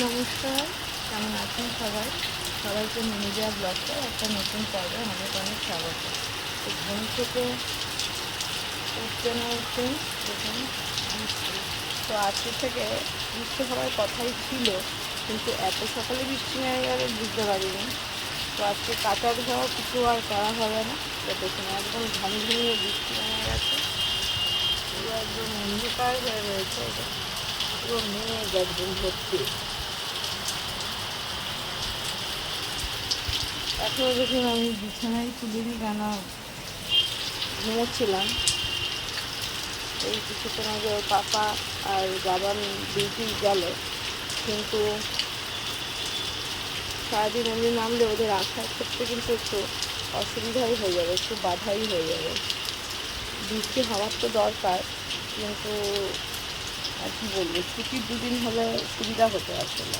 নমস্কার, কেমন আছেন সবাই? সবাইকে মিডিয়া ব্লগটা একটা নতুন পর্বে অনেক অনেক স্বাগত। তো ঘুম থেকে উঠতে না উঠতে দেখুন, তো আজকে থেকে বৃষ্টি হওয়ার কথাই ছিল, কিন্তু এত সকালে বৃষ্টি নেমে গেলে বুঝতে পারিনি। তো আজকে কাটার ধোয়া কিছু আর করা হবে না। তো দেখুন, একদম ঝমঝমিয়ে বৃষ্টি নেমে গেছে। একদম অন্ধকার হয়ে রয়েছে এটা। পুরো মেঘ একদম ভর্তি। এখনও দেখুন আমি বিছানায় তুলিনি কেন ঘুমোচ্ছিলাম। এই কিছুক্ষণ আগে পাপা আর বাবা ডিউটি গেল। কিন্তু সারাদিন এমনি নামলে ওদের আসার ক্ষেত্রে কিন্তু একটু অসুবিধাই হয়ে যাবে, একটু বাধাই হয়ে যাবে। বৃষ্টি হওয়ার তো দরকার, কিন্তু আর কি বলব, ছুটির দুদিন হলে সুবিধা হতো আসলে।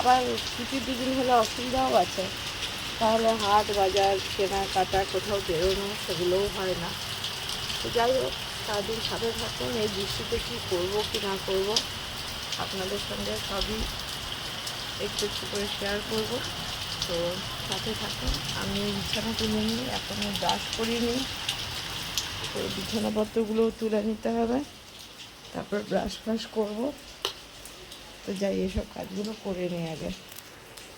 আবার ছুটির দুদিন হলে অসুবিধাও আছে। তাহলে হাট, বাজার, কেনাকাটা কোথাও বেরোনো সেগুলোও হয় না। তো যাই হোক, সারাদিন সাথে থাকুন, এই বৃষ্টিতে কী করব, কি না করব, আপনাদের সঙ্গে সবই একটু একটু করে শেয়ার করব। তো সাথে থাকুন, আমি বিছানা তুলে নিই এখনও ব্রাশ করিনি। তো বিছানাপত্রগুলোও তুলে নিতে হবে, তারপর ব্রাশ ফ্রাশ করব। তো যাই, এসব কাজগুলো করে নিই আগে,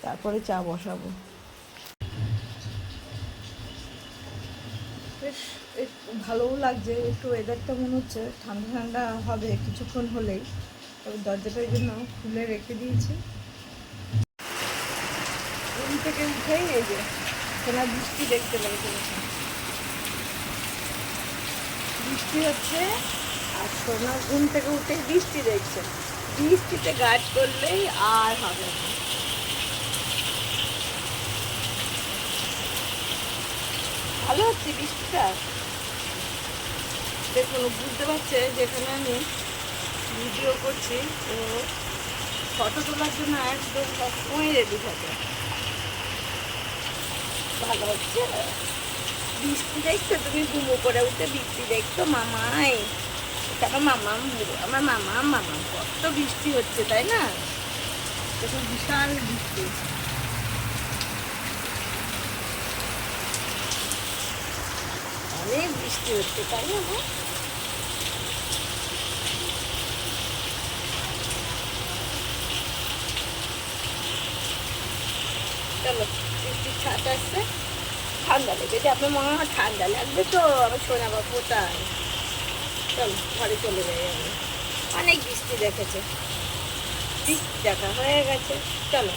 তারপরে চা বসাবো। বেশ ভালোও লাগছে, একটু ওয়েদারটা মনে হচ্ছে, ঠান্ডা ঠান্ডা হবে কিছুক্ষণ হলেই, তবে দরজাটার জন্য খুলে রেখে দিয়েছি। ঘুম থেকে উঠেই এই যে সোনা বৃষ্টি দেখতে লেগে বৃষ্টি হচ্ছে, আর সোনা ঘুম থেকে উঠে বৃষ্টি দেখছে। বৃষ্টিতে গাছ করলেই আর হবে না। ভালো হচ্ছে বৃষ্টিটা? দেখুন, বুঝতে পারছে যেখানে আমি ভিডিও করছি, তো ফটো তোলার জন্য একদম সবসময় রেডি থাকে। ভালো হচ্ছে? বৃষ্টি দেখছ তুমি? ঘুমো করে উঠে বৃষ্টি দেখছ? মামাই কেন মামা আমার মামা মামা কত বৃষ্টি হচ্ছে, তাই না? দেখুন, বিশাল বৃষ্টি। অনেক বৃষ্টি হচ্ছে, তাই না? চলো বৃষ্টির ছাট আসছে। ঠান্ডা লেগেছে আপনার মনে হয় ঠান্ডা লাগবে তো, আমার সোনা বাবু কোথায় চলো, ঘরে চলে যাই আমি। অনেক বৃষ্টি দেখেছে। বৃষ্টি দেখা হয়ে গেছে। চলো।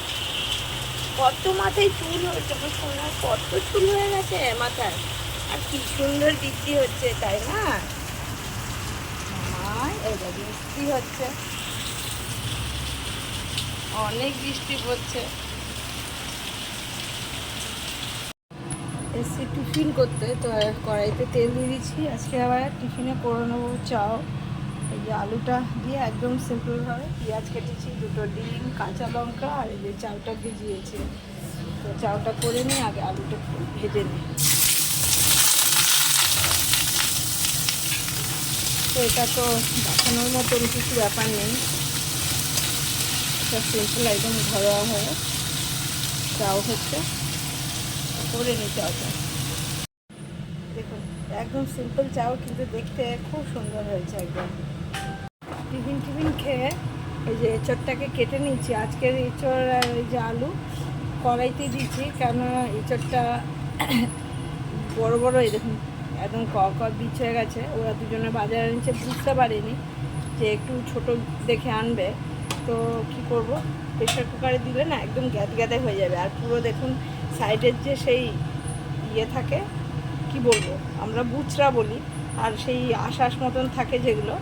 কত মাথায় চুল হয়েছে, আমার সোনার কত চুল হয়ে গেছে মাথায়? আর কি সুন্দর বৃষ্টি হচ্ছে, তাই না? এই বৃষ্টি হচ্ছে। অনেক বৃষ্টি পড়ছে। এসছি টিফিন করতে, তো কড়াইতে তেল দিয়ে দিচ্ছি। আজকে আবার টিফিনে করে নেব চাও। এই যে আলুটা দিয়ে একদম সিম্পলভাবে পেঁয়াজ কেটেছি, দুটো ডিম, কাঁচা লঙ্কা, আর এই যে চাউটা ভিজিয়েছি। তো চাউটা করে নিই আগে আলুটা ভেজে নিই। তো এটা তো দেখানোর মতন কিছু ব্যাপার নেই। এটা সিম্পল একদম ঘরোয়া হয়ে চাও হচ্ছে। করে নিতে চাওটা দেখুন, একদম সিম্পল চাও, কিন্তু দেখতে খুব সুন্দর হয়েছে একদম। টিফিন টিফিন খেয়ে এই যে এঁচড়টাকে কেটে নিচ্ছি আজকের এঁচড় আর এই যে আলু কড়াইতে দিচ্ছি কেন এঁচড়টা বড় বড় দেখুন একদম ক ক বিচ হয়ে গেছে। ওরা দুজনে বাজারে নিচে বুঝতে পারেনি যে একটু ছোট দেখে আনবে। তো কি করব? প্রেশার কুকারে দিলে না একদম গ্যাদ গ্যাদে হয়ে যাবে। আর পুরো দেখুন সাইডের যে সেই ইয়ে থাকে, কি বলব? আমরা বুচরা বলি। আর সেই আশাস মতন থাকে যেগুলো,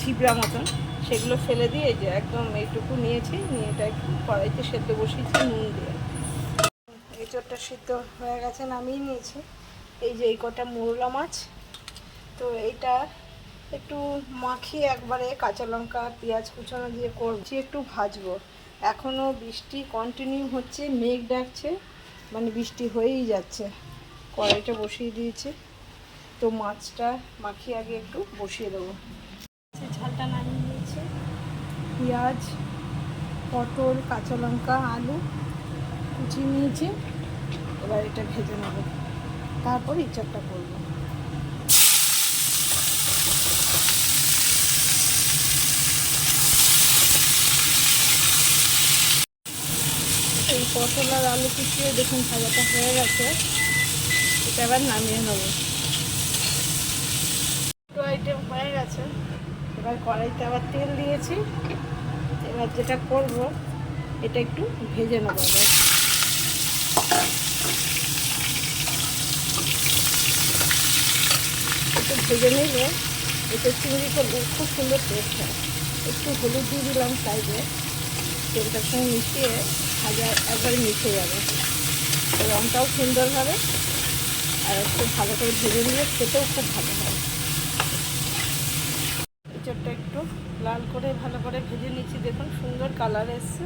ছিবড়া মতন, সেগুলো ফেলে দিয়ে যে একদম এইটুকু নিয়েছি। নিয়ে এটা একটু কড়াইতে সেদ্ধ বসিয়েছি নুন দিয়ে। এই চোরটা সিদ্ধ হয়ে গেছে, নামিয়ে নিয়েছি। এই যে এই কটা মোরলা মাছ, তো এইটা একটু মাখিয়ে একবারে কাঁচা লঙ্কা, পেঁয়াজ কুচানো দিয়ে করছি একটু ভাজবো। এখনও বৃষ্টি কন্টিনিউ হচ্ছে, মেঘ ডাকছে মানে বৃষ্টি হয়েই যাচ্ছে। কড়াইটা বসিয়ে দিয়েছে। তো মাছটা মাখিয়ে আগে একটু বসিয়ে দেবো। ঝালটা নামিয়ে নিয়েছি। পেঁয়াজ, পটল, কাঁচা লঙ্কা, আলু কুচিয়ে নিয়েছি। এবার এটা ভেজে নেব। তারপর ইচ্ছাটা করব। এই পটল আর আলু কুচিয়ে দেখুন ভাজাটা হয়ে গেছে। এটা আবার নামিয়ে নেব। দুটো আইটেম হয়ে গেছে। এবার কড়াইতে আবার তেল দিয়েছি। এবার যেটা করব, এটা একটু ভেজে নেব এবার একটু ভেজে নিলে এতে চিংড়ি করলে খুব সুন্দর টেস্ট হয়। একটু হলুদ দিয়ে দিলাম সাইডে তেলটার সঙ্গে মিশিয়ে ভাজা একবারে মিশে যাবে। রঙটাও সুন্দর হবে। আর একটু ভালো করে ভেজে নিলে খেতেও খুব ভালো হয়। এঁচড়টা একটু লাল করে ভালো করে ভেজে নিচ্ছি। দেখুন, সুন্দর কালার এসছে।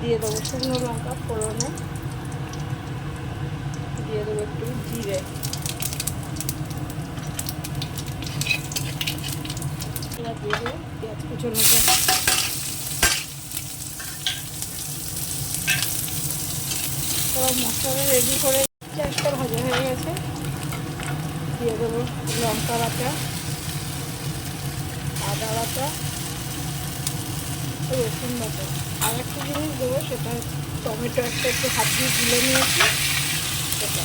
দিয়ে দেবো শুকনো লঙ্কা ফোড়নে। দিয়ে দেবো একটু জিরে এবার পেঁয়াজ কুচোনোটা তো মশলাটা রেডি করে পেঁয়াজটা ভাজা হয়ে গেছে। দিয়ে দেবো লঙ্কা বাটা আদা বাটা, রসুন বাটা। আর একটা জিনিস দেবো, সেটা টমেটো একটা একটু হাত দিয়ে তুলে নিয়েছি, সেটা।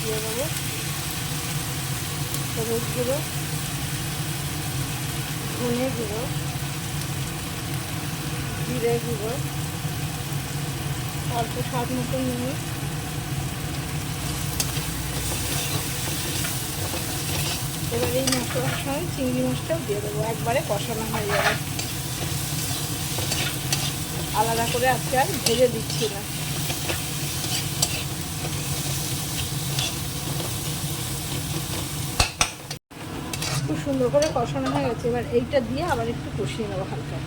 দিয়ে দেবো হলুদ গুঁড়ো, ধনে গুঁড়ো, জিরে গুঁড়ো, অল্প স্বাদ মতো নুন এবার এই মশলার সঙ্গে চিংড়ি মাছটাও দিয়ে দেবো। একবারে কষানো হয়ে যাবে। আলাদা করে আজকে আর ভেজে দিচ্ছি না। সুন্দর করে কষানো হয়ে গেছে, এবার এইটা দিয়ে আবার একটু কষিয়ে নেব হালকা।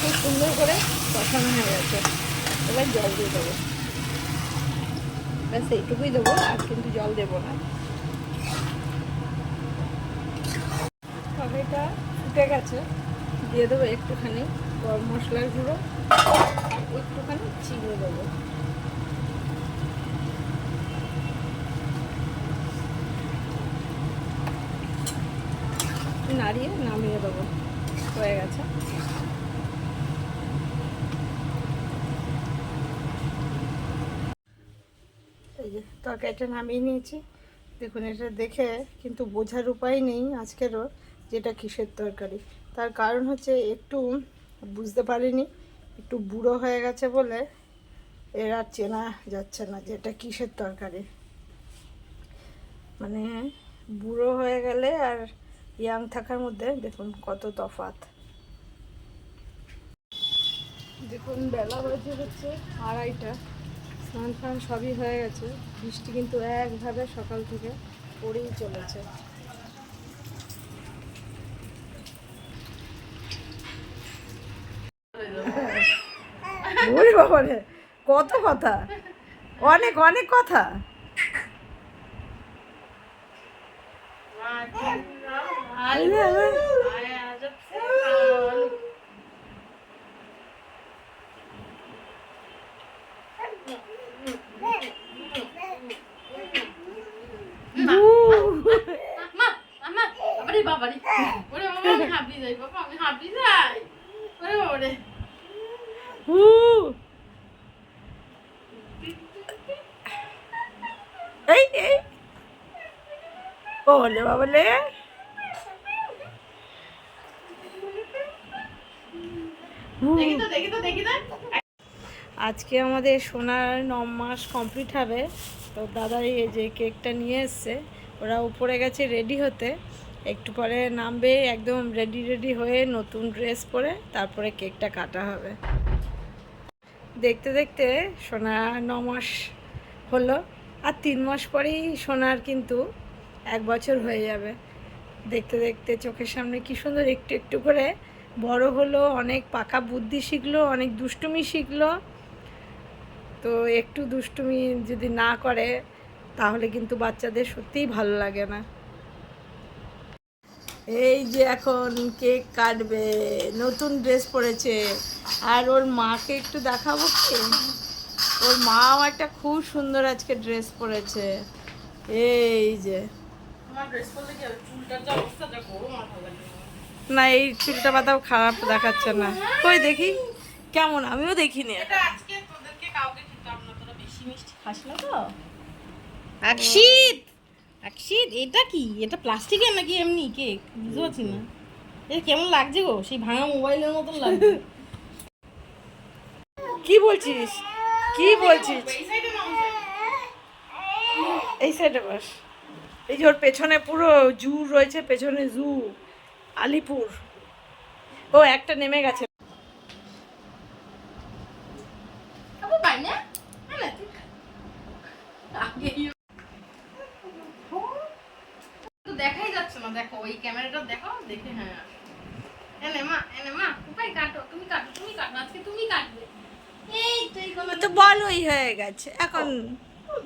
খুব সুন্দর করে কষানো হয়ে গেছে। এবার জল দিয়ে দেবো। ব্যাস, এইটুকুই দেবো, আর কিন্তু জল দেবো না। তরকারিটা ফুটে গেছে। দিয়ে দেবো একটুখানি গরম মশলার গুঁড়ো, একটুখানি চিনি দেবো। নাড়িয়ে নামিয়ে দেবো। হয়ে গেছে। এই যে তরকারিটা নামিয়ে নিয়েছি। দেখুন, এটা দেখে কিন্তু বোঝার উপায় নেই আজকেরও যেটা কিসের তরকারি। তার কারণ হচ্ছে একটু বুঝতে পারিনি, একটু বুড়ো হয়ে গেছে বলে এর আর চেনা যাচ্ছে না যে এটা কিসের তরকারি। মানে বুড়ো হয়ে গেলে আর ইয়াং থাকার মধ্যে দেখুন কত তফাত দেখুন বেলা বাজে হচ্ছে আড়াইটা। স্নান ফান সবই হয়ে গেছে। বৃষ্টি কিন্তু একভাবে সকাল থেকে পড়েই চলেছে। কত কথা। অনেক অনেক কথা। বাবারে ওরে বাবা আমি হাঁপি বাবা আমি যাই ওরে বাবারে। এই এই ওলে বাবলে হু। আজকে আমাদের সোনার ন মাস কমপ্লিট হবে। তো দাদা এই যে কেকটা নিয়ে এসছে, ওরা উপরে গেছে রেডি হতে। একটু পরে নামবে, একদম রেডি রেডি হয়ে নতুন ড্রেস পরে তারপরে কেকটা কাটা হবে। দেখতে দেখতে সোনা ন মাস হলো, আর তিন মাস পরেই সোনার কিন্তু এক বছর হয়ে যাবে। দেখতে দেখতে চোখের সামনে কি সুন্দর একটু একটু করে বড় হলো, অনেক পাকা বুদ্ধি শিখলো, অনেক দুষ্টুমি শিখলো। তো একটু দুষ্টুমি যদি না করে, তাহলে কিন্তু বাচ্চাদের সত্যিই ভালো লাগে না। এই যে এখন কেক কাটবে, নতুন ড্রেস পরেছে। আর ওর মাকে একটু দেখাবো কি? ওর মাও একটা খুব সুন্দর আজকে ড্রেস পরেছে। এই যে। আমার ড্রেস কি যা অবস্থা, দেখো মাথা না এই চুলটা পাতাও খারাপ দেখাচ্ছে না। কই দেখি? কেমন? আমিও দেখিনি। এটা আজকে তোদেরকে কাউকে খেতাম না তোরা বেশি মিষ্টি খাস না তো। আকশিত! আকশিত এটা কি? এটা প্লাস্টিকের নাকি এমনি? কেক বুঝতে পারছি না। এটা কেমন লাগছে গো? সেই ভাঙা মোবাইলের মতন লাগছে। কি বলছিস? কি বলছিস? এই সাইডে বস। এই যে ওর পেছনে পুরো জু রয়েছে পেছনে জু। আলিপুর। ও একটা নেমে গেছে। হ্যাঁ দেখাই যাচ্ছে না দেখো ওই ক্যামেরাটা দেখো দেখে হ্যাঁ। এনে মা এনে মা কোথায় কাটো তুমি কাটো তুমি কাটো আজকে তুমি কাটবে। এই তো বড়ই হয়ে গেছে এখন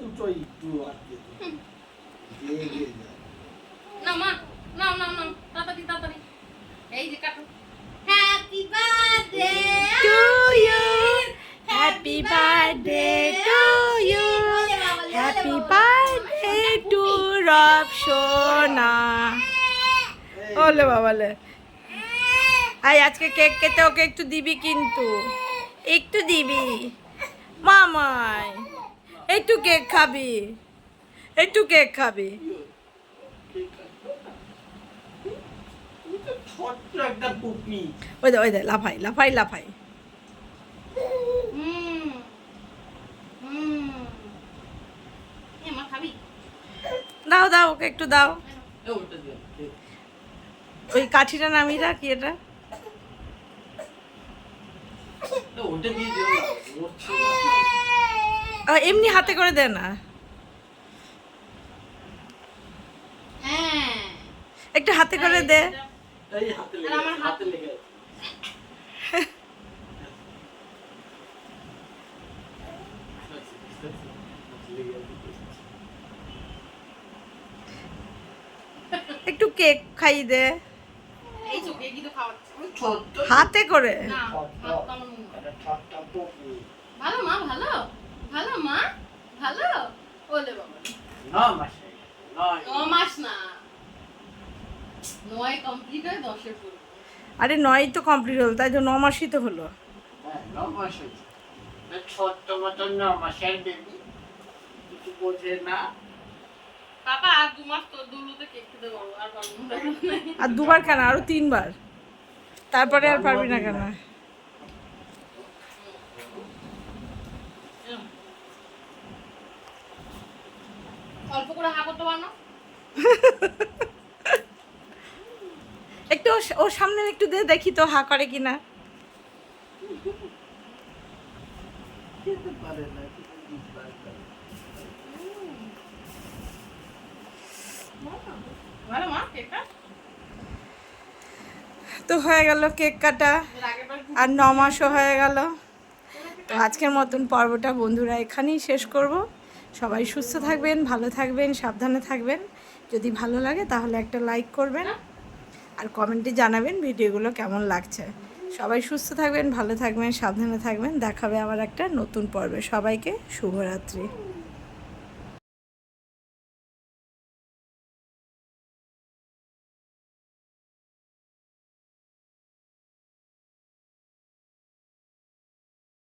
দুটো একটু আটকে দিয়ে না মা নাও নাও নাও তাড়াতাড়ি তাড়াতাড়ি এই যে কাটো happy birthday to you happy birthday to you happy birthday to রব সোনা ওলে বাবালে আই আজকে কেক কেটে ওকে একটু দিবি কিন্তু একটু দিবি মামাই একটু কেক খাবি একটু কেক খাবি তুমি তো ছোট্ট একটা পুপি ওই দে ওই দে লাফাই লাফাই লাফাই। হুম হুম। এ মা খাবি? দাও দাও ওকে একটু দাও। ওই কাঠিটা নামিয়ে রাখ এটা এমনি হাতে করে দে না। হ্যাঁ। একটু হাতে করে দে। এই হাতে লেগে আমার হাতে লেগে আছে। লেগে আছে। একটু কেক খাই দে। হাতে করে। ভালো মা ভালো? ভালো মা? ভালো? ওলে বাবা। না মাসে ন মাস না। নয় কমপ্লিট হয় দশে আরে নয় তো কমপ্লিট হলো তাই তো ন মাসই তো হলো। হ্যাঁ ন মাস হয়েছে ছোট্ট মতন ন মাসের বেবি কিছু বোঝে না। পাপা আর দু মাস তো দুলুতে কেক খেতে পারব আর পারব আর দুবার কেন? আরও তিনবার। তারপরে আর পারবি না কেন? অল্প করে হা করতে পারো না? একটু ওর- সামনে একটু দে দেখি তো হা করে কিনা। তো হয়ে গেল কেক কাটা আর ন মাসও হয়ে গেল। তো আজকের মতন পর্বটা বন্ধুরা এখানেই শেষ করব। সবাই সুস্থ থাকবেন ভালো থাকবেন সাবধানে থাকবেন। যদি ভালো লাগে তাহলে একটা লাইক করবেন। আর কমেন্টে জানাবেন ভিডিওগুলো কেমন লাগছে। সবাই সুস্থ থাকবেন, ভালো থাকবেন, সাবধানে থাকবেন। দেখাবে আমার একটা নতুন পর্বে। সবাইকে শুভরাত্রি।